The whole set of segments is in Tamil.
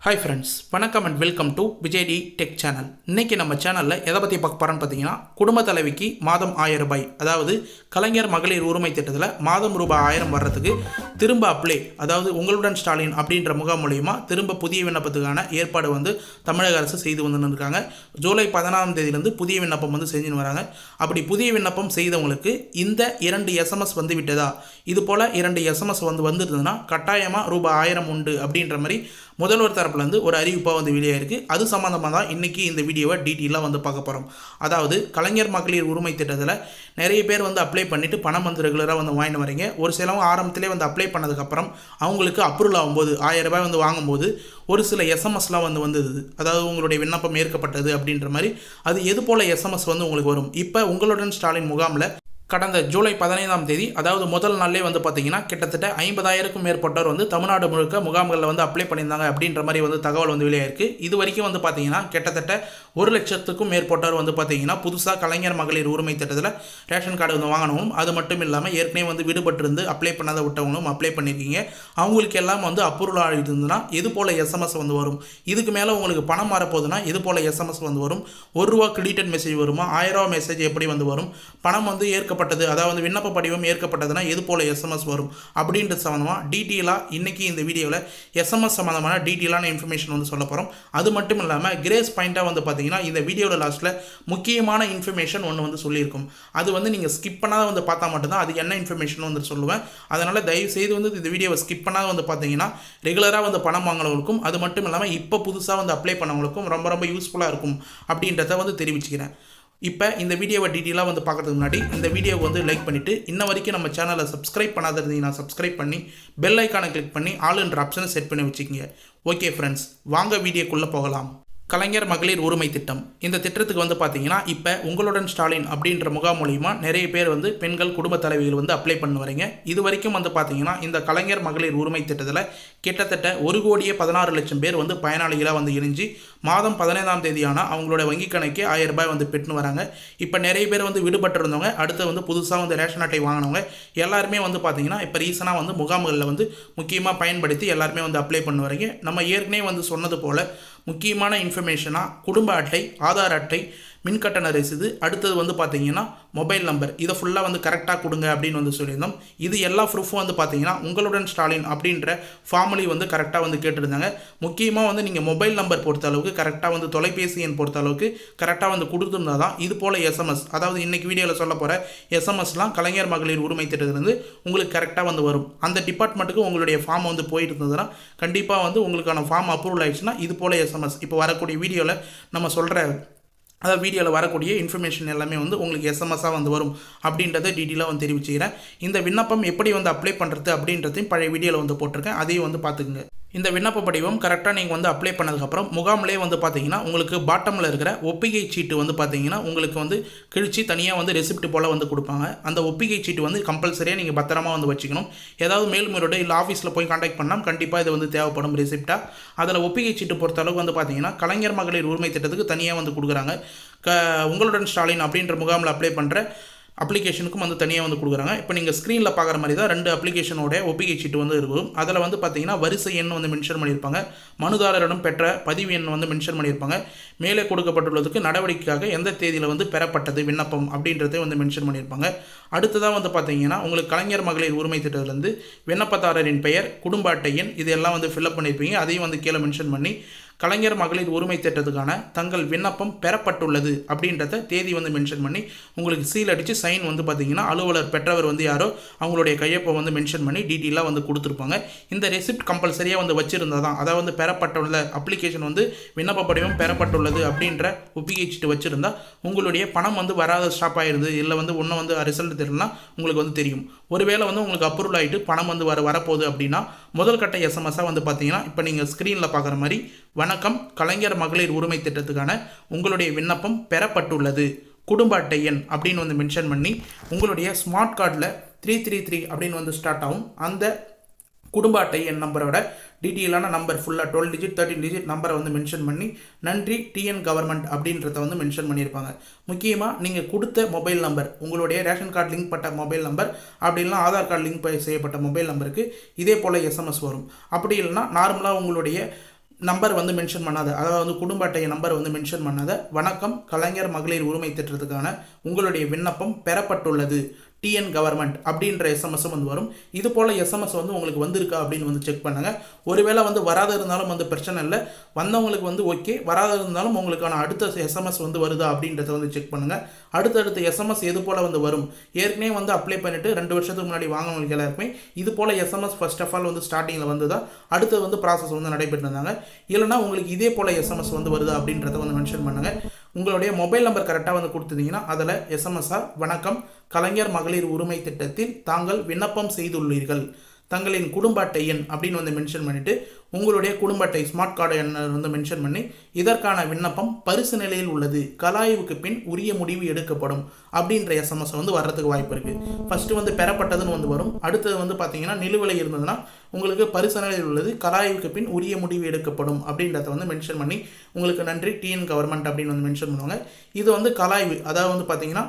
ஹாய் ஃப்ரெண்ட்ஸ் வணக்கம் and welcome to Vijay T tech channel இன்னைக்கு நம்ம சேனலில் எதை பற்றி பார்க்க போகிறோன்னு பார்த்தீங்கன்னா குடும்ப தலைவிக்கு மாதம் ஆயிரம் ரூபாய் அதாவது கலைஞர் மகளிர் உரிமை திட்டத்தில் மாதம் ரூபாய் ஆயிரம் வர்றதுக்கு திரும்ப அப்ளை அதாவது உங்களுடன் ஸ்டாலின் அப்படின்ற முகாம் மூலயமா திரும்ப புதிய விண்ணப்பத்துக்கான ஏற்பாடு வந்து தமிழக அரசு செய்து வந்துன்னு இருக்காங்க ஜூலை பதினாறாம் தேதியிலேருந்து புதிய விண்ணப்பம் வந்து செஞ்சுன்னு வராங்க. அப்படி புதிய விண்ணப்பம் செய்தவங்களுக்கு இந்த இரண்டு எஸ்எம்எஸ் வந்து விட்டதா? இது போல் இரண்டு எஸ்எம்எஸ் வந்து வந்திருந்ததுன்னா கட்டாயமாக ரூபாய் ஆயிரம் உண்டு அப்படின்ற மாதிரி முதல்வர் தரப்புலேருந்து ஒரு அறிவிப்பாக வந்து வெளியாயிருக்கு. அது சம்மந்தமாக தான் இன்றைக்கி இந்த வீடியோவை டீட்டெயிலாக வந்து பார்க்க போகிறோம் அதாவது கலைஞர் மகளிர் உரிமை திட்டத்தில் நிறைய பேர் வந்து அப்ளை பண்ணிவிட்டு பணம் வந்து ரெகுலராக வந்து வாங்கிட்டு வரீங்க. ஒரு சிலவங்க ஆரம்பத்திலே வந்து அப்ளை பண்ணதுக்கப்புறம் அவங்களுக்கு அப்ரூவல் ஆகும்போது ஆயிரம் ரூபாய் வந்து வாங்கும்போது ஒரு சில எஸ்எம்எஸ்லாம் வந்து வந்தது. அதாவது உங்களுடைய விண்ணப்பம் ஏற்கப்பட்டது அப்படின்ற மாதிரி அது எது போல் எஸ்எம்எஸ் வந்து உங்களுக்கு வரும்? இப்போ உங்களுடன் ஸ்டாலின் முகாமில் கடந்த ஜூலை பதினைந்தாம் தேதி அதாவது முதல் நாள்லே வந்து பார்த்தீங்கன்னா கிட்டத்தட்ட ஐம்பதாயிரக்கும் மேற்பட்டோர் வந்து தமிழ்நாடு முழுக்க முகாம்களில் வந்து அப்ளை பண்ணியிருந்தாங்க அப்படின்ற மாதிரி வந்து தகவல் வந்து வெளியாயிருக்கு. இது வரைக்கும் வந்து பார்த்தீங்கன்னா கிட்டத்தட்ட ஒரு லட்சத்துக்கும் மேற்பட்டோர் வந்து பார்த்தீங்கன்னா புதுசாக கலைஞர் மகளிர் உரிமை திட்டத்தில் ரேஷன் கார்டு வந்து வாங்கணும். அது மட்டும் இல்லாமல் ஏற்கனவே வந்து விடுபட்டிருந்து அப்ளை பண்ணாத விட்டவங்களும் அப்ளை பண்ணியிருக்கீங்க. அவங்களுக்கு எல்லாம் வந்து அப்ரூவல் ஆகிருந்ததுன்னா இது போல் எஸ்எம்எஸ் வந்து வரும்? இதுக்கு மேலே உங்களுக்கு பணம் மாறப்போகுதுன்னா இது போல் எஸ்எம்எஸ் வந்து வரும்? ஒரு ரூபா கிரெடிட்டட் மெசேஜ் வருமா? ஆயிரம் ரூபா மெசேஜ் எப்படி வந்து வரும்? பணம் வந்து ஏற்க ஏற்கப்பட்டது. அதாவது விண்ணப்ப படிவம் ஏற்கப்பட்டதுன்னா எது போல் எஸ்எம்எஸ் வரும்? அப்படின்றது சம்மந்தமாக டீட்டெயிலாக இன்றைக்கி இந்த வீடியோவில் எஸ்எம்எஸ் சம்மந்தமான டீட்டெயிலான இன்ஃபர்மேஷன் வந்து சொல்ல போகிறோம் அது மட்டும் இல்லாமல் கிரேஸ் பாயிண்ட்டாக வந்து பார்த்தீங்கன்னா இந்த வீடியோவில் லாஸ்ட்டில் முக்கியமான இன்ஃபர்மேஷன் ஒன்று வந்து சொல்லியிருக்கும். அது வந்து நீங்கள் ஸ்கிப் பண்ணாத வந்து பார்த்தா மட்டும்தான் அது என்ன இன்ஃபர்மேஷன் வந்து சொல்லுவேன். அதனால் தயவு செய்து வந்து இந்த வீடியோவை ஸ்கிப் பண்ணாத வந்து பார்த்தீங்கன்னா ரெகுலராக வந்து பணம் வாங்கினவங்களுக்கும் அது மட்டும் இல்லாமல் இப்போ புதுசாக வந்து அப்ளை பண்ணவங்களுக்கும் ரொம்ப ரொம்ப யூஸ்ஃபுல்லாக இருக்கும் அப்படின்றத வந்து தெரிவிச்சுக்கிறேன். இப்போ இந்த வீடியோவை டீட்டெயிலாக வந்து பார்க்கறதுக்கு முன்னாடி இந்த வீடியோவை வந்து லைக் பண்ணிவிட்டு இன்ன வரைக்கும் நம்ம சேனலை சப்ஸ்கிரைப் பண்ணாத இருந்தீங்கன்னா சப்ஸ்கிரைப் பண்ணி பெல் ஐக்கானை கிளிக் பண்ணி ஆளுன்ற ஆப்ஷனை செட் பண்ணி வச்சுக்கோங்க. ஓகே ஃப்ரெண்ட்ஸ் வாங்க வீடியோக்குள்ளே போகலாம். கலைஞர் மகளிர் உரிமை திட்டம். இந்த திட்டத்துக்கு வந்து பார்த்தீங்கன்னா இப்போ உங்களுடன் ஸ்டாலின் அப்படின்ற முகாம் மூலிமா நிறைய பேர் வந்து பெண்கள் குடும்ப தலைவிகள் வந்து அப்ளை பண்ண வரீங்க இது வரைக்கும் வந்து பார்த்தீங்கன்னா இந்த கலைஞர் மகளிர் உரிமை திட்டத்தில் கிட்டத்தட்ட ஒரு கோடியே பதினாறு லட்சம் பேர் வந்து பயனாளிகளாக வந்து இணைஞ்சு மாதம் பதினைந்தாம் தேதியான அவங்களோட வங்கி கணக்கே ஆயிரம் ரூபாய் வந்து பெற்றுன்னு வராங்க. இப்போ நிறைய பேர் வந்து விடுபட்டிருந்தவங்க அடுத்து வந்து புதுசாக வந்து ரேஷன் அட்டை வாங்கினவங்க எல்லாருமே வந்து பார்த்தீங்கன்னா இப்போ ரீசனாக வந்து முகாம்களில் வந்து முக்கியமாக பயன்படுத்தி எல்லாருமே வந்து அப்ளை பண்ண வரீங்க நம்ம ஏற்கனவே வந்து சொன்னது போல் முக்கியமான இன்ஃபர்மேஷனாக குடும்ப அட்டை ஆதார் அட்டை மின்கட்டண ரசீது அடுத்தது வந்து பார்த்தீங்கன்னா மொபைல் நம்பர் இதை ஃபுல்லாக வந்து கரெக்டாக கொடுங்க அப்படின்னு வந்து சொல்லியிருந்தோம். இது எல்லா ப்ரூஃபும் வந்து பார்த்தீங்கன்னா உங்களுடன் ஸ்டாலின் அப்படின்ற ஃபார்மலி வந்து கரெக்டாக வந்து கேட்டிருந்தாங்க. முக்கியமாக வந்து நீங்கள் மொபைல் நம்பர் பொறுத்த அளவுக்கு கரெக்டாக வந்து தொலைபேசி எண் பொறுத்த அளவுக்கு கரெக்டாக வந்து கொடுத்துருந்தா தான் இது போல் எஸ்எம்எஸ் அதாவது இன்றைக்கி வீடியோவில் சொல்ல போகிற எஸ்எம்எஸ்லாம் கலைஞர் மகளிர் உரிமை திட்டத்திலிருந்து உங்களுக்கு கரெக்டாக வந்து வரும். அந்த டிபார்ட்மெண்ட்டுக்கு உங்களுடைய ஃபார்ம் வந்து போயிட்டு இருந்ததுன்னா கண்டிப்பாக வந்து உங்களுக்கான ஃபார்ம் அப்ரூவல் ஆயிடுச்சுன்னா இது போல் எஸ்எம்எஸ் இப்போ வரக்கூடிய வீடியோவில் நம்ம சொல்கிற அதாவது வீடியோவில் வரக்கூடிய இன்ஃபர்மேஷன் எல்லாமே வந்து உங்களுக்கு எஸ்எம்எஸ்ஸாக வந்து வரும் அப்படின்றத டீட்டெயிலாக வந்து தெரிவிச்சுக்கிறேன். இந்த விண்ணப்பம் எப்படி வந்து அப்ளை பண்ணுறது அப்படின்றதையும் பழைய வீடியோவில் வந்து போட்டிருக்கேன். அதையும் வந்து பார்த்துக்குங்க. இந்த விண்ணப்ப படிவம் கரெக்டாக நீங்கள் வந்து அப்ளை பண்ணதுக்கப்புறம் முகாமிலே வந்து பார்த்தீங்கன்னா உங்களுக்கு பாட்டமில் இருக்கிற ஒப்பிகை சீட்டு வந்து பார்த்தீங்கன்னா உங்களுக்கு வந்து கிழிச்சு தனியாக வந்து ரெசிப்ட் போல் வந்து கொடுப்பாங்க. அந்த ஒப்பிகை சீட்டு வந்து கம்பல்சரியாக நீங்கள் பத்திரமா வந்து வச்சுக்கணும். ஏதாவது மேல்முறையோட இல்லை ஆஃபீஸில் போய் காண்டாக்ட் பண்ணால் கண்டிப்பாக இது வந்து தேவைப்படும் ரெசிப்டாக அதில் ஒப்பிகை சீட்டு பொறுத்த அளவுக்கு வந்து பார்த்தீங்கன்னா கலைஞர் மகளிர் உரிமை திட்டத்துக்கு தனியாக வந்து கொடுக்குறாங்க. க உங்களுடன் ஸ்டாலின் அப்படின்ற முகாமில் அப்ளை பண்ணுற அப்ளிகேஷனுக்கும் வந்து தனியாக வந்து கொடுக்குறாங்க. இப்போ நீங்கள் ஸ்க்ரீனில் பார்க்குற மாதிரி தான் ரெண்டு அப்ளிகேஷனோட ஒப்பிகை சீட்டு வந்து இருக்கும். அதில் வந்து பார்த்தீங்கன்னா வரிசை எண் வந்து மென்ஷன் பண்ணியிருப்பாங்க. மனுதாரரிடம் பெற்ற பதிவு எண் வந்து மென்ஷன் பண்ணியிருப்பாங்க. மேலே கொடுக்கப்பட்டுள்ளதுக்கு நடவடிக்கைக்காக எந்த தேதியில் வந்து பெறப்பட்டது விண்ணப்பம் அப்படின்றத வந்து மென்ஷன் பண்ணியிருப்பாங்க. அடுத்ததாக வந்து பார்த்தீங்கன்னா உங்களுக்கு கலைஞர் மகளிர் உரிமை திட்டத்திலேருந்து விண்ணப்பதாரரின் பெயர் குடும்ப அட்டை எண் இதெல்லாம் வந்து ஃபில்அப் பண்ணியிருப்பீங்க. அதையும் வந்து கீழே மென்ஷன் பண்ணி கலைஞர் மகளிர் உரிமை திட்டத்துக்கான தங்கள் விண்ணப்பம் பெறப்பட்டுள்ளது அப்படின்றத தேதி வந்து மென்ஷன் பண்ணி உங்களுக்கு சீல் அடித்து சைன் வந்து பார்த்தீங்கன்னா அலுவலர் பெற்றவர் வந்து யாரோ அவங்களுடைய கையொப்பை வந்து மென்ஷன் பண்ணி டீட்டெயிலாக வந்து கொடுத்துருப்பாங்க. இந்த ரெசிப்ட் கம்பல்சரியாக வந்து வச்சுருந்தா தான் அதாவது வந்து பெறப்பட்டுள்ள அப்ளிகேஷன் வந்து விண்ணப்ப படிவம் பெறப்பட்டுள்ளது அப்படின்ற ஒப்பிகை வச்சுருந்தா உங்களுடைய பணம் வந்து வராத ஸ்டாப் ஆயிடுது இல்லை வந்து ஒன்றும் வந்து ரிசல்ட் தெரியலனா உங்களுக்கு வந்து தெரியும். ஒருவேளை வந்து உங்களுக்கு அப்ரூவல் ஆகிட்டு பணம் வந்து வர வரப்போகுது அப்படின்னா முதல் கட்ட எஸ்எம்எஸ்ஸாக வந்து பார்த்தீங்கன்னா இப்போ நீங்கள் ஸ்க்ரீனில் பார்க்குற மாதிரி வணக்கம். கலைஞர் மகளிர் உரிமை திட்டத்துக்கான உங்களுடைய விண்ணப்பம் பெறப்பட்டுள்ளது. குடும்ப அட்டை எண் அப்படின்னு வந்து மென்ஷன் பண்ணி உங்களுடைய ஸ்மார்ட் கார்டில் த்ரீ த்ரீ த்ரீ அப்படின்னு வந்து ஸ்டார்ட் ஆகும். அந்த குடும்ப அட்டை எண் நம்பரோட டீட்டெயிலான நம்பர் ஃபுல்லாக டுவெல் டிஜிட் தேர்ட்டின் டிஜிட் நம்பரை வந்து மென்ஷன் பண்ணி நன்றி டிஎன் கவர்மெண்ட் அப்படின்றத வந்து மென்ஷன் பண்ணியிருப்பாங்க. முக்கியமாக நீங்கள் கொடுத்த மொபைல் நம்பர் உங்களுடைய ரேஷன் கார்டு லிங்க் பட்ட மொபைல் நம்பர் அப்படி இல்லைனா ஆதார் கார்டு லிங்க் செய்யப்பட்ட மொபைல் நம்பருக்கு இதே போல் எஸ்எம்எஸ் வரும். அப்படி இல்லைனா நார்மலாக உங்களுடைய நம்பர் வந்து மென்ஷன் பண்ணாத. அதாவது வந்து குடும்ப அட்டை நம்பர் வந்து மென்ஷன் பண்ணாத. வணக்கம் கலைஞர் மகளிர் உரிமை திட்டத்துக்கான உங்களுடைய விண்ணப்பம் பெறப்பட்டுள்ளது. டிஎன் கவர்மெண்ட் அப்படின்ற எஸ்எம்எஸும் வந்து வரும். இது போல் எஸ்எம்எஸ் வந்து உங்களுக்கு வந்திருக்கா அப்படின்னு வந்து செக் பண்ணுங்கள் ஒருவேளை வந்து வராத இருந்தாலும் வந்து பிரச்சனை இல்லை. வந்தவங்களுக்கு வந்து ஓகே வராத இருந்தாலும் உங்களுக்கான அடுத்த எஸ்எம்எஸ் வந்து வருதா அப்படின்றத வந்து செக் பண்ணுங்கள் அடுத்தடுத்த எஸ்எம்எஸ் எது போல் வந்து வரும்? ஏற்கனவே வந்து அப்ளை பண்ணிவிட்டு ரெண்டு வருஷத்துக்கு முன்னாடி வாங்கினவங்களுக்கு எல்லாருக்குமே இது போல் எஸ்எம்எஸ் ஃபர்ஸ்ட் ஆஃப் ஆல் வந்து ஸ்டார்டிங்கில் வந்து தான் அடுத்து வந்து ப்ராசஸ் வந்து நடைபெற்று இருந்தாங்க இல்லைனா உங்களுக்கு இதே போல் எஸ்எம்எஸ் வந்து வருதா அப்படின்றத வந்து மென்ஷன் பண்ணுங்கள் உங்களுடைய மொபைல் நம்பர் கரெக்டாக வந்து கொடுத்துருந்தீங்கன்னா அதில் எஸ்எம்எஸ்ஸாக வணக்கம் கலைஞர் மகளிர் உரிமை திட்டத்தில் தாங்கள் விண்ணப்பம் செய்துள்ளீர்கள் தங்களின் குடும்ப அட்டை எண் அப்படின்னு வந்து மென்ஷன் பண்ணிவிட்டு உங்களுடைய குடும்ப அட்டை ஸ்மார்ட் கார்டு என்ன வந்து மென்ஷன் பண்ணி இதற்கான விண்ணப்பம் பரிசு நிலையில் உள்ளது. கலாய்வுக்கு பின் உரிய முடிவு எடுக்கப்படும் அப்படின்ற எஸ்எம்எஸ் வந்து வர்றதுக்கு வாய்ப்பு இருக்குது ஃபஸ்ட்டு வந்து பெறப்பட்டதுன்னு வந்து வரும். அடுத்தது வந்து பார்த்தீங்கன்னா நிலுவிலை இருந்ததுன்னா உங்களுக்கு பரிசு நிலையில் உள்ளது. கலாய்வுக்கு பின் உரிய முடிவு எடுக்கப்படும் அப்படின்றத வந்து மென்ஷன் பண்ணி உங்களுக்கு நன்றி டிஎன் கவர்மெண்ட் அப்படின்னு வந்து மென்ஷன் பண்ணுவாங்க. இது வந்து கலாய்வு. அதாவது வந்து பார்த்தீங்கன்னா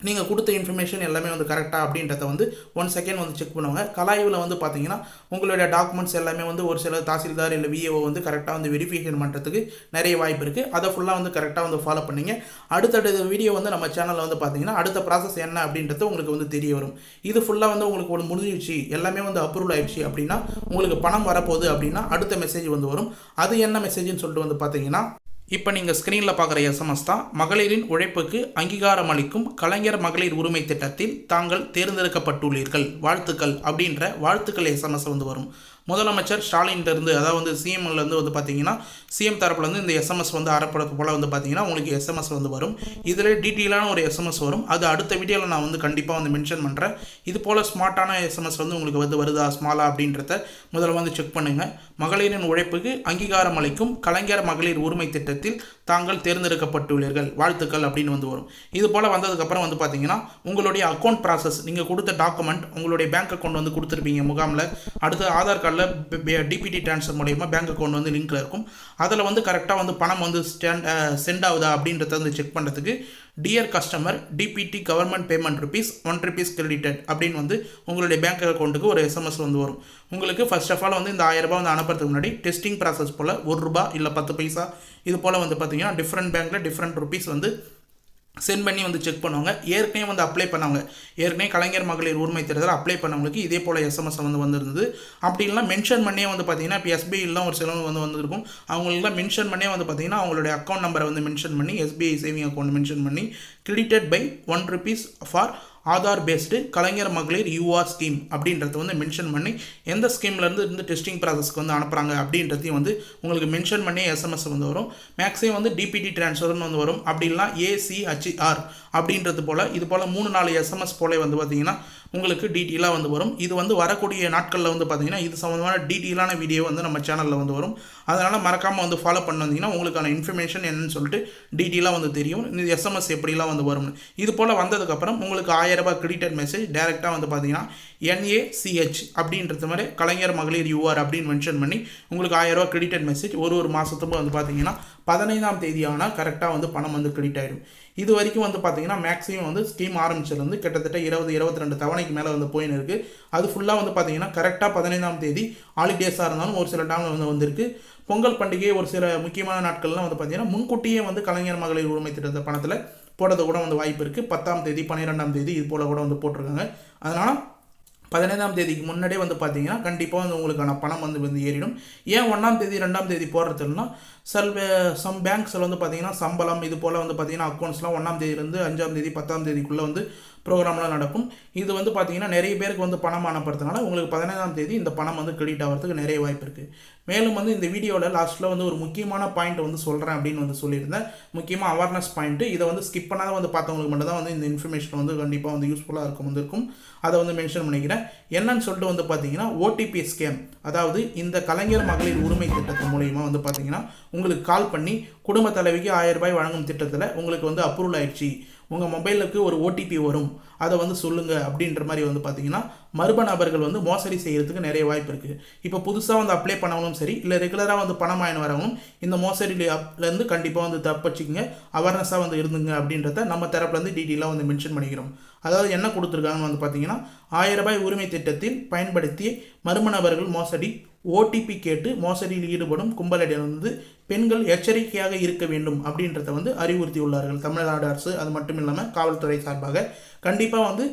நீங்கள் கொடுத்த இன்ஃபர்மேஷன் எல்லாமே வந்து கரெக்டாக அப்படின்றத வந்து ஒன் செகண்ட் வந்து செக் பண்ணுவாங்க கலாய்வில் வந்து பார்த்தீங்கன்னா உங்களுடைய டாக்குமெண்ட்ஸ் எல்லாமே வந்து ஒரு சில தாசில்தார் இல்லை விஏஓ வந்து கரெக்டாக வந்து வெரிஃபிகேஷன் பண்ணுறதுக்கு நிறைய வாய்ப்பு இருக்குது அதை ஃபுல்லாக வந்து கரெக்டாக வந்து ஃபாலோ பண்ணிங்க. அடுத்தடுத்த வீடியோ வந்து நம்ம சேனலில் வந்து பார்த்தீங்கன்னா அடுத்த ப்ராசஸ் என்ன அப்படின்றது உங்களுக்கு வந்து தெரிய வரும். இது ஃபுல்லாக வந்து உங்களுக்கு ஒரு முடிஞ்சிடுச்சு எல்லாமே வந்து அப்ரூவல் ஆயிடுச்சு அப்படின்னா உங்களுக்கு பணம் வரப்போகுது அப்படின்னா அடுத்த மெசேஜ் வந்து வரும். அது என்ன மெசேஜ்னு சொல்லிட்டு வந்து பார்த்தீங்கன்னா இப்போ நீங்கள் ஸ்க்ரீனில் பார்க்குற எஸ்எம்எஸ் தான் மகளிரின் உழைப்புக்கு அங்கீகாரம் அளிக்கும் கலைஞர் மகளிர் உரிமை திட்டத்தில் தாங்கள் தேர்ந்தெடுக்கப்பட்டுள்ளீர்கள். வாழ்த்துக்கள் அப்படின்ற வாழ்த்துக்கள் எஸ்எம்எஸ் வந்து வரும். முதலமைச்சர் ஸ்டாலின்லேருந்து அதாவது வந்து சிஎம்லேருந்து வந்து பார்த்தீங்கன்னா சிஎம் தரப்புலேருந்து இந்த எஸ்எம்எஸ் வந்து அறப்படுறது போல் வந்து பார்த்தீங்கன்னா உங்களுக்கு எஸ்எம்எஸ் வந்து வரும். இதில் டீட்டெயிலான ஒரு எஸ்எம்எஸ் வரும். அது அடுத்த வீடியோவில் நான் வந்து கண்டிப்பாக வந்து மென்ஷன் பண்ணுறேன் இது போல் ஸ்மார்ட்டான எஸ்எம்எஸ் வந்து உங்களுக்கு வந்து வருதா ஸ்மாலா அப்படின்றத முதல்ல வந்து செக் பண்ணுங்கள் மகளிரின் உழைப்புக்கு அங்கீகாரம் அளிக்கும் கலைஞர் மகளிர் உரிமை திட்டத்தில் தாங்கள் தேர்ந்தெடுக்கப்பட்டுள்ளீர்கள். வாழ்த்துக்கள் அப்படின்னு வந்து வரும். இது போல் வந்ததுக்கப்புறம் வந்து பார்த்தீங்கன்னா உங்களுடைய அக்கௌண்ட் ப்ராசஸ் நீங்கள் கொடுத்த டாக்குமெண்ட் உங்களுடைய பேங்க் அக்கௌண்ட் வந்து கொடுத்துருப்பீங்க முகாமில். அடுத்து ஆதார் கார்டு கார்டில் டிபிடி ட்ரான்ஸ்ஃபர் மூலயமா பேங்க் அக்கௌண்ட் வந்து லிங்க்கில் இருக்கும். அதில் வந்து கரெக்டாக வந்து பணம் வந்து ஸ்டாண்ட் சென்ட் ஆகுதா அப்படின்றத வந்து செக் பண்ணுறதுக்கு dear customer DBT government payment rupees one rupees credited அப்படின்னு வந்து உங்களுடைய பேங்க் அக்கௌண்ட்டுக்கு ஒரு எஸ்எம்எஸ் வந்து வரும். உங்களுக்கு ஃபர்ஸ்ட் ஆஃப் ஆல் வந்து இந்த ஆயிரம் ரூபாய் வந்து அனுப்புறதுக்கு முன்னாடி டெஸ்டிங் ப்ராசஸ் போல் ஒரு ரூபா இல்லை பத்து பைசா இது போல் வந்து பார்த்தீங்கன்னா டிஃப்ரெண்ட் பேங்க்கில் டிஃப்ரெண்ட் ருபீஸ் வந்து சென்ட் பண்ணி வந்து செக் பண்ணுவாங்க. ஏற்கனவே வந்து அப்ளை பண்ணவங்க ஏற்கனவே கலைஞர் மகளிர் உரிமை தேர்தல் அப்ளை பண்ணவங்களுக்கு இதே போல் எஸ்எம்எஸ் வந்து வந்திருந்தது. அப்படி இல்லைனா மென்ஷன் பண்ணியே வந்து பார்த்தீங்கன்னா இப்போ எஸ்பிஐலாம் ஒரு சிலவங்க வந்து வந்திருக்கும். அவங்களுக்குலாம் மென்ஷன் பண்ணியே வந்து பார்த்தீங்கன்னா அவங்களுடைய அக்கௌண்ட் நம்பரை வந்து மென்ஷன் பண்ணி எஸ்பிஐ சேவிங் அக்கௌண்ட் மென்ஷன் பண்ணி credited by one rupees for Aadhaar based Kalaignar Magalir UR scheme அப்படின்றத வந்து மென்ஷன் பண்ணி எந்த ஸ்கீம்லேருந்து இருந்து டெஸ்டிங் ப்ராசஸ்க்கு வந்து அனுப்புகிறாங்க அப்படின்றதையும் வந்து உங்களுக்கு மென்ஷன் பண்ணி எஸ்எம்எஸ் வந்து வரும். மேக்ஸிமம் வந்து டிபிடி ட்ரான்ஸ்ஃபர்னு வந்து வரும். அப்படி ஏசிஹெச்ஆர் அப்படின்றது போல் இது போல் மூணு நாலு எஸ்எம்எஸ் போலே வந்து பார்த்திங்கன்னா உங்களுக்கு டீட்டெயிலாக வந்து வரும். இது வந்து வரக்கூடிய நாட்களில் வந்து பார்த்திங்கன்னா இது சம்மந்தமான டீட்டெயிலான வீடியோ வந்து நம்ம சேனலில் வந்து வரும். அதனால் மறக்காமல் வந்து ஃபாலோ பண்ண வந்தீங்கன்னா உங்களுக்கான இன்ஃபர்மேஷன் என்னன்னு சொல்லிட்டு டீட்டெயிலாக வந்து தெரியும். இந்த எஸ்எம்எஸ் எப்படிலாம் வந்து வரும்னு. இது போல் வந்ததுக்கப்புறம் உங்களுக்கு ஆயிரம் ரூபாய் கிரெடிட்டட் மெசேஜ் டேரெக்டாக வந்து பார்த்தீங்கன்னா என்ஏசிஹெச் அப்படின்றது மாதிரி கலைஞர் மகளிர் யூஆர் அப்படின்னு மென்ஷன் பண்ணி உங்களுக்கு ஆயிரம் ரூபாய் கிரெடிட்டட் மெசேஜ் ஒரு ஒரு மாதத்துக்கும் வந்து பார்த்தீங்கன்னா பதினைந்தாம் தேதி ஆனால் கரெக்டாக வந்து பணம் வந்து கிரெடிட் ஆகிடும் இது வரைக்கும் வந்து பார்த்தீங்கன்னா மேக்ஸிமம் வந்து ஸ்கீம் ஆரம்பிச்சிருந்து கிட்டத்தட்ட இருபது இருபத்தி ரெண்டு தவணைக்கு மேலே வந்து போயின்னு இருக்குது அது ஃபுல்லாக வந்து பார்த்தீங்கன்னா கரெக்டாக பதினைந்தாம் தேதி ஹாலிடேஸாக இருந்தாலும் ஒரு சில டைமில் வந்து வந்திருக்கு. பொங்கல் பண்டிகை ஒரு சில முக்கியமான நாட்கள்லாம் வந்து பார்த்தீங்கன்னா முன்கூட்டியே வந்து கலைஞர் மகளிர் உரிமை திட்டத்தை பணத்தில் போடுறது கூட வந்து வாய்ப்பு இருக்குது பத்தாம் தேதி பன்னிரெண்டாம் தேதி இது போல் கூட வந்து போட்டிருக்காங்க. அதனால் பதினைந்தாம் தேதிக்கு முன்னாடியே வந்து பார்த்தீங்கன்னா கண்டிப்பாக வந்து உங்களுக்கான பணம் வந்து வந்து ஏறிடும். ஏன் ஒன்றாம் தேதி ரெண்டாம் தேதி போடுறதுன்னா சில சம் பேங்க்ஸில் வந்து பார்த்திங்கன்னா சம்பளம் இது போல் வந்து பார்த்திங்கன்னா அக்கௌண்ட்ஸ்லாம் ஒன்றாம் தேதியிலேருந்து அஞ்சாம் தேதி பத்தாம் தேதிக்குள்ளே வந்து ப்ரோக்ராம்லாம் நடக்கும். இது வந்து பார்த்திங்கன்னா நிறைய பேருக்கு வந்து பணம் அனுப்புறதுனால உங்களுக்கு பதினைந்தாம் தேதி இந்த பணம் வந்து கிரெடிட் ஆகிறதுக்கு நிறைய வாய்ப்பு இருக்குது மேலும் வந்து இந்த வீடியோவில் லாஸ்ட்டில் வந்து ஒரு முக்கியமான பாயிண்ட் வந்து சொல்கிறேன் அப்படின்னு வந்து சொல்லியிருந்தேன். முக்கியமாக அவேர்னஸ் பாயிண்ட்டு இதை வந்து ஸ்கிப் பண்ணாத வந்து பார்த்தவங்களுக்கு மட்டும் தான் வந்து இந்த இன்ஃபர்மேஷன் வந்து கண்டிப்பாக வந்து யூஸ்ஃபுல்லாக இருக்கும் வந்து இருக்கும் அதை வந்து மென்ஷன் பண்ணிக்கிறேன். என்னன்னு சொல்லிட்டு வந்து பார்த்தீங்கன்னா ஓடிபி ஸ்கேம் அதாவது இந்த கலைஞர் மகளிர் உரிமை திட்டத்தின் மூலயமா வந்து பார்த்தீங்கன்னா உங்களுக்கு கால் பண்ணி குடும்ப தலைவிக்கு ஆயிரம் ரூபாய் வழங்கும் திட்டத்தில் உங்களுக்கு வந்து அப்ரூவல் ஆயிடுச்சு. உங்கள் மொபைலுக்கு ஒரு ஓடிபி வரும். அதை வந்து சொல்லுங்கள் அப்படின்ற மாதிரி வந்து பார்த்தீங்கன்னா மர்ம நபர்கள் வந்து மோசடி செய்கிறதுக்கு நிறைய வாய்ப்பு இருக்குது இப்போ புதுசாக வந்து அப்ளை பண்ணவங்களும் சரி இல்லை ரெகுலராக வந்து பணம் வாங்கி வரவங்களும் இந்த மோசடியிலேருந்து கண்டிப்பாக வந்து தப்பச்சிக்கங்க அவேர்னஸாக வந்து இருந்துங்க அப்படின்றத நம்ம தரப்புலேருந்து டீட்டெயிலாக வந்து மென்ஷன் பண்ணிக்கிறோம். அதாவது என்ன கொடுத்துருக்காங்கன்னு வந்து பார்த்தீங்கன்னா ஆயிரம் ரூபாய் உரிமை திட்டத்தில் பயன்படுத்தி மர்ம நபர்கள் மோசடி ஓடிபி கேட்டு மோசடியில் ஈடுபடும் கும்பலிடமிருந்து பெண்கள் எச்சரிக்கையாக இருக்க வேண்டும் அப்படின்றத வந்து அறிவுறுத்தியுள்ளார்கள். தமிழ்நாடு அரசு அது மட்டும் இல்லாமல் காவல்துறை சார்பாக கண்டிப்பாக வந்து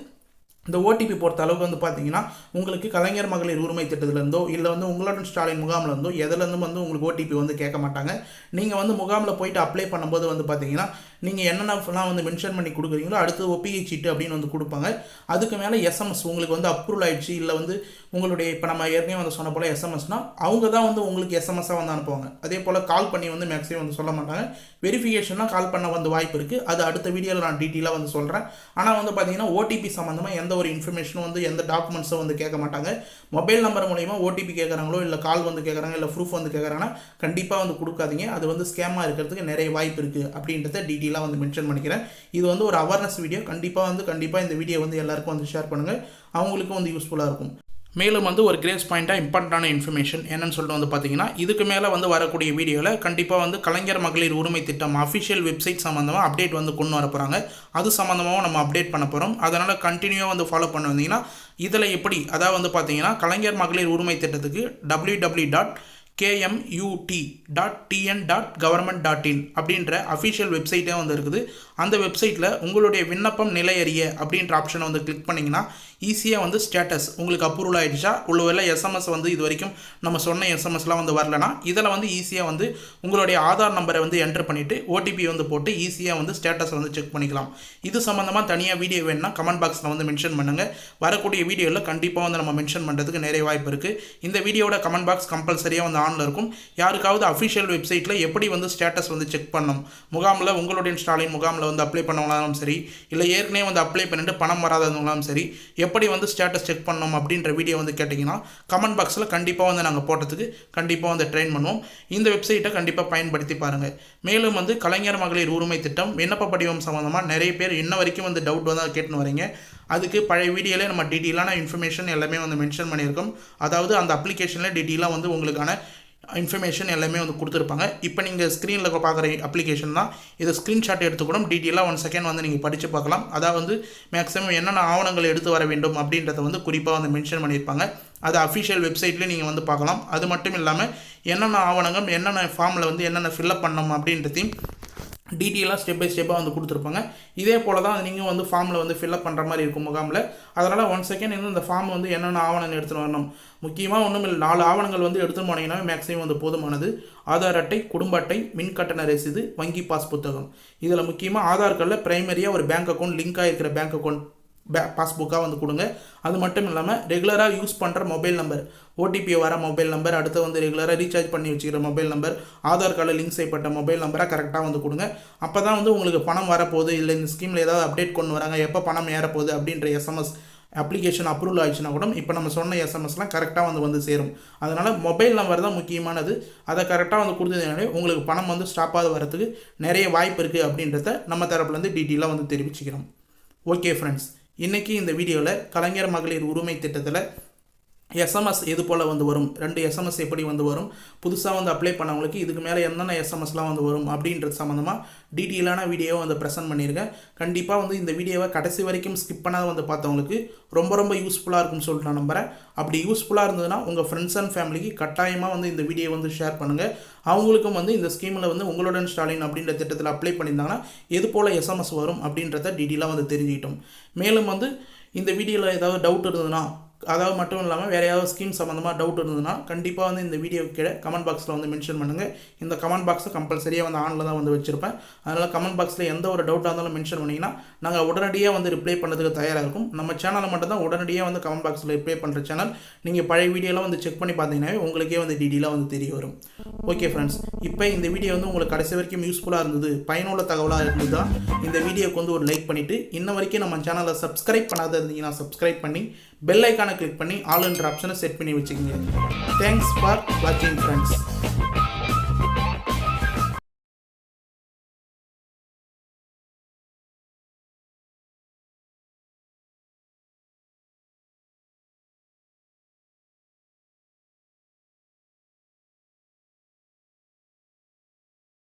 இந்த ஓடிபி பொறுத்த அளவுக்கு வந்து பார்த்தீங்கன்னா உங்களுக்கு கலைஞர் மகளிர் உரிமை திட்டத்திலேருந்தோ இல்லை வந்து உங்களுடன் ஸ்டாலின் முகாமில் இருந்தோ எதுலேருந்தும் வந்து உங்களுக்கு ஓடிபி வந்து கேட்க மாட்டாங்க. நீங்கள் வந்து முகாமில் போயிட்டு அப்ளை பண்ணும்போது வந்து பார்த்தீங்கன்னா நீங்கள் என்னென்னலாம் வந்து மென்ஷன் பண்ணி கொடுக்குறீங்களோ அடுத்து ஒப்பிகை சீட்டு அப்படின்னு வந்து கொடுப்பாங்க. அதுக்கு மேலே எஸ்எம்எஸ் உங்களுக்கு வந்து அப்ரூவல் ஆயிடுச்சு இல்லை வந்து உங்களுடைய இப்போ நம்ம ஏற்கனவே வந்து சொன்ன போல் எஸ்எம்எஸ்னால் அவங்க தான் வந்து உங்களுக்கு எஸ்எம்எஸ்ஸாக வந்து அனுப்புவாங்க. அதே போல் கால் பண்ணி வந்து மேக்ஸிமம் வந்து சொல்ல மாட்டாங்க. வெரிஃபிகேஷனாக கால் பண்ண வந்து வாய்ப்பு இருக்குது அது அடுத்த வீடியோவில் நான் டீட்டெயிலாக வந்து சொல்கிறேன் ஆனால் வந்து பார்த்தீங்கன்னா ஓடிபி சம்மந்தமாக எந்த ஒரு இன்ஃபர்மேஷனும் வந்து எந்த டாக்குமெண்ட்ஸும் வந்து கேட்க மாட்டாங்க. மொபைல் நம்பர் மூலிமா ஓடிபி கேட்குறாங்களோ இல்லை கால் வந்து கேட்குறாங்க இல்லை ப்ரூஃப் வந்து கேட்குறாங்கன்னா கண்டிப்பாக வந்து கொடுக்காதீங்க. அது வந்து ஸ்கேமாக இருக்கிறதுக்கு நிறைய வாய்ப்பு இருக்குது அப்படின்றத டீட்டெயிலாக வந்து மென்ஷன் பண்ணிக்கிறேன். இது வந்து ஒரு அவேர்னஸ் வீடியோ கண்டிப்பாக வந்து கண்டிப்பாக இந்த வீடியோ வந்து எல்லாருக்கும் வந்து ஷேர் பண்ணுங்கள் அவங்களுக்கும் வந்து யூஸ்ஃபுல்லாக இருக்கும். மேலும் வந்து ஒரு கிரேஸ் பாயிண்ட்டாக இம்பார்ட்டண்டான இன்ஃபர்மேஷன் என்னன்னு சொல்லிட்டு வந்து பார்த்தீங்கன்னா இதுக்கு மேலே வந்து வரக்கூடிய வீடியோவில் கண்டிப்பாக வந்து கலைஞர் மகளிர் உரிமை திட்டம் அஃபிஷியல் வெப்சைட் சம்மந்தமாக அப்டேட் வந்து கொண்டு வர போகிறாங்க அது சம்மந்தமாகவும் நம்ம அப்டேட் பண்ண போகிறோம் அதனால் கண்டினியூவாக வந்து ஃபாலோ பண்ண வந்தீங்கன்னா இதில் எப்படி அதாவது வந்து பார்த்தீங்கன்னா கலைஞர் மகளிர் உரிமை திட்டத்துக்கு W W dot KMUT dot TN dot government dot in அப்படின்ற அஃபிஷியல் வெப்சைட்டே வந்து இருக்குது. அந்த வெப்சைட்டில் உங்களுடைய விண்ணப்பம் நிலையறிய அப்படின்ற ஆப்ஷனை வந்து கிளிக் பண்ணிங்கன்னா ஈஸியாக வந்து ஸ்டேட்டஸ் உங்களுக்கு அப்ரூவல் ஆகிடுச்சா உள்ள எஸ்எம்எஸ் வந்து இது வரைக்கும் நம்ம சொன்ன எஸ்எம்எஸ்லாம் வந்து வரலனா இதில் வந்து ஈஸியாக வந்து உங்களுடைய ஆதார் நம்பரை வந்து என்டர் பண்ணிவிட்டு ஓடிபி வந்து போட்டு ஈஸியாக வந்து ஸ்டேட்டஸை வந்து செக் பண்ணிக்கலாம். இது சம்மந்தமாக தனியாக வீடியோ வேணும்னா கமெண்ட் பாக்ஸில் வந்து மென்ஷன் பண்ணுங்கள் வரக்கூடிய வீடியோவில் கண்டிப்பாக வந்து நம்ம மென்ஷன் பண்ணுறதுக்கு நிறைய வாய்ப்பு இருக்குது இந்த வீடியோட கமெண்ட் பாக்ஸ் கம்பல்சரியாக வந்து ஆனில் இருக்கும். யாருக்காவது அஃபிஷியல் வெப்சைட்டில் எப்படி வந்து ஸ்டேட்டஸ் வந்து செக் பண்ணணும்? முகாமில் உங்களுடைய ஸ்டாலின் முகாமில் வந்து அப்ளை பண்ணவங்களாலும் சரி இல்லை ஏற்கனவே வந்து அப்ளை பண்ணிட்டு பணம் வராதவங்களாலும் சரி எப்படி எப்படி வந்து ஸ்டேட்டஸ் செக் பண்ணணும் அப்படின்ற வீடியோ வந்து கேட்டிங்கன்னா கமெண்ட் பாக்ஸில் கண்டிப்பாக வந்து நாங்கள் போட்டதுக்கு கண்டிப்பாக வந்து ட்ரெயின் பண்ணுவோம். இந்த வெப்சைட்டை கண்டிப்பாக பயன்படுத்தி பாருங்கள் மேலும் வந்து கலைஞர் மகளிர் உரிமை திட்டம் விண்ணப்ப படிவம் சம்மந்தமாக நிறைய பேர் இன்ன வரைக்கும் வந்து டவுட் வந்து கேட்டுன்னு வரீங்க. அதுக்கு பழைய வீடியோவில் நம்ம டீட்டெயிலான இன்ஃபர்மேஷன் எல்லாமே வந்து மென்ஷன் பண்ணியிருக்கோம். அதாவது அந்த அப்ளிகேஷனில் டீட்டெயிலாக வந்து உங்களுக்கான இன்ஃபர்மேஷன் எல்லாமே வந்து கொடுத்துருப்பாங்க. இப்போ நீங்கள் ஸ்க்ரீனில் பார்க்குற அப்ளிகேஷன் தான். இதை ஸ்க்ரீன்ஷாட் எடுத்துக்கூடும் டீட்டெயிலாக ஒன் செகண்ட் வந்து நீங்கள் படித்து பார்க்கலாம். அதாவது வந்து மேக்ஸிமம் என்னென்ன ஆவணங்கள் எடுத்து வர வேண்டும் அப்படின்றத வந்து குறிப்பாக வந்து மென்ஷன் பண்ணியிருப்பாங்க. அது அஃபிஷியல் வெப்சைட்லேயே நீங்கள் வந்து பார்க்கலாம். அது மட்டும் இல்லாமல் என்னென்ன ஆவணங்கள் என்னென்ன ஃபார்மில் வந்து என்னென்ன ஃபில்லப் பண்ணணும் அப்படின்றதையும் டீட்டெயிலாக ஸ்டெப் பை ஸ்டெப்பாக வந்து கொடுத்துருப்பாங்க. இதே போல் தான் நீங்கள் வந்து ஃபார்மில் வந்து ஃபில்அப் பண்ணுற மாதிரி இருக்கும் முகாமில். அதனால் ஒன் செகண்ட் இன்னும் இந்த ஃபார்ம் வந்து என்னென்ன ஆவணங்கள் எடுத்துகிட்டு வரணும். முக்கியமாக ஒன்றும் இல்லை நாலு ஆவணங்கள் வந்து எடுத்துகிட்டு போனீங்கன்னா மேக்ஸிமம் வந்து போதுமானது. ஆதார் அட்டை குடும்ப அட்டை மின் கட்டண ரசீது வங்கி பாஸ் புத்தகம். இதில் முக்கியமாக ஆதார் கார்டில் பிரைமரியாக ஒரு பேங்க் அக்கௌண்ட் லிங்க் ஆகிருக்கிற பேங்க் அக்கௌண்ட் பே பாஸ்புக்காக வந்து கொடுங்க. அது மட்டும் இல்லாமல் ரெகுலராக யூஸ் பண்ணுற மொபைல் நம்பர் ஓடிபி வர மொபைல் நம்பர் அடுத்து வந்து ரெகுலராக ரீசார்ஜ் பண்ணி வச்சுக்கிற மொபைல் நம்பர் ஆதார் கார்டில் லிங்க் செய்யப்பட்ட மொபைல் நம்பராக கரெக்டாக வந்து கொடுங்க. அப்போ தான் வந்து உங்களுக்கு பணம் வரப்போகுது. இல்லை இந்த ஸ்கீமில் ஏதாவது அப்டேட் கொண்டு வராங்க. எப்போ பணம் ஏறப்போகுது அப்படின்ற எஸ்எம்எஸ் அப்ளிகேஷன் அப்ரூவல் ஆயிடுச்சுன்னா கூட இப்போ நம்ம சொன்ன எஸ்எம்எஸ்லாம் கரெக்டாக வந்து வந்து சேரும். அதனால் மொபைல் நம்பர் தான் முக்கியமானது. அதை கரெக்டாக வந்து கொடுத்ததுனாலே உங்களுக்கு பணம் வந்து ஸ்டாப்பாக வரதுக்கு நிறைய வாய்ப்பு இருக்குது அப்படின்றத நம்ம தரப்புலேருந்து டீட்டெயிலாக வந்து தெரிவிச்சுக்கிறோம். ஓகே ஃப்ரெண்ட்ஸ் இன்றைக்கி இந்த வீடியோவில் கலைஞர் மகளிர் உரிமை திட்டத்தில் எஸ்எம்எஸ் எது போல் வந்து வரும்? ரெண்டு எஸ்எம்எஸ் எப்படி வந்து வரும்? புதுசாக வந்து அப்ளை பண்ணவங்களுக்கு இதுக்கு மேலே என்னென்ன எஸ்எம்எஸ்லாம் வந்து வரும் அப்படின்றது சம்மந்தமாக டீட்டெயிலான வீடியோவை வந்து ப்ரெசென்ட் பண்ணியிருக்கேன் கண்டிப்பாக வந்து இந்த வீடியோவை கடைசி வரைக்கும் ஸ்கிப் பண்ணாத வந்து பார்த்தவங்களுக்கு ரொம்ப ரொம்ப யூஸ்ஃபுல்லாக இருக்கும்னு சொல்லிட்டு நான் நம்புகிறேன் அப்படி யூஸ்ஃபுல்லாக இருந்ததுன்னா உங்கள் ஃப்ரெண்ட்ஸ் அண்ட் ஃபேமிலிக்கு கட்டாயமாக வந்து இந்த வீடியோ வந்து ஷேர் பண்ணுங்கள் அவங்களுக்கும் வந்து இந்த ஸ்கீமில் வந்து உங்களுடன் ஸ்டாலின் அப்படின்ற திட்டத்தில் அப்ளை பண்ணியிருந்தாங்கன்னா எது போல் எஸ்எம்எஸ் வரும் அப்படின்றத டீட்டெயிலாக வந்து தெரிஞ்சுக்கிட்டோம். மேலும் வந்து இந்த வீடியோவில் ஏதாவது டவுட் இருந்ததுன்னா அதாவது மட்டும் இல்லாமல் வேறு ஏதாவது ஸ்கீம் சம்மந்தமாக டவுட் இருந்ததுன்னா கண்டிப்பாக வந்து இந்த வீடியோ கீழே கமெண்ட் பாக்ஸில் வந்து மென்ஷன் பண்ணுங்கள் இந்த கமெண்ட் பாக்ஸை கம்பல்சரியாக வந்து ஆனில் தான் வந்து வச்சுருப்பேன். அதனால் கமெண்ட் பாக்ஸில் எந்த ஒரு டவுட்டாக இருந்தாலும் மென்ஷன் பண்ணிங்கன்னா நாங்கள் உடனடியாக வந்து ரிப்ளை பண்ணுறதுக்கு தயாராக இருக்கும். நம்ம சேனலை மட்டும் தான் உடனடியாக வந்து கமெண்ட் பாக்ஸில் ரிப்ளை பண்ணுற சேனல் நீங்கள் பழைய வீடியோலாம் வந்து செக் பண்ணி பார்த்தீங்கன்னாவே உங்களுக்கே வந்து டீட்டெயிலாக வந்து தெரிய வரும். ஓகே ஃப்ரெண்ட்ஸ் இப்போ இந்த வீடியோ வந்து உங்களுக்கு கடைசி வரைக்கும் யூஸ்ஃபுல்லாக இருந்தது பயனுள்ள தகவலாக இருந்தது? தான் இந்த வீடியோக்கு வந்து ஒரு லைக் பண்ணிவிட்டு இன்ன வரைக்கும் நம்ம சேனலை சப்ஸ்கிரைப் பண்ணாத இருந்தீங்கன்னா சப்ஸ்கிரைப் பண்ணி பெல் ஐக்கான கிளிக் பண்ணி ஆல் என்ற ஆப்ஷனை செட் பண்ணி வச்சுக்கோங்க. தேங்க்ஸ் ஃபார் வாட்சிங் ஃப்ரெண்ட்ஸ்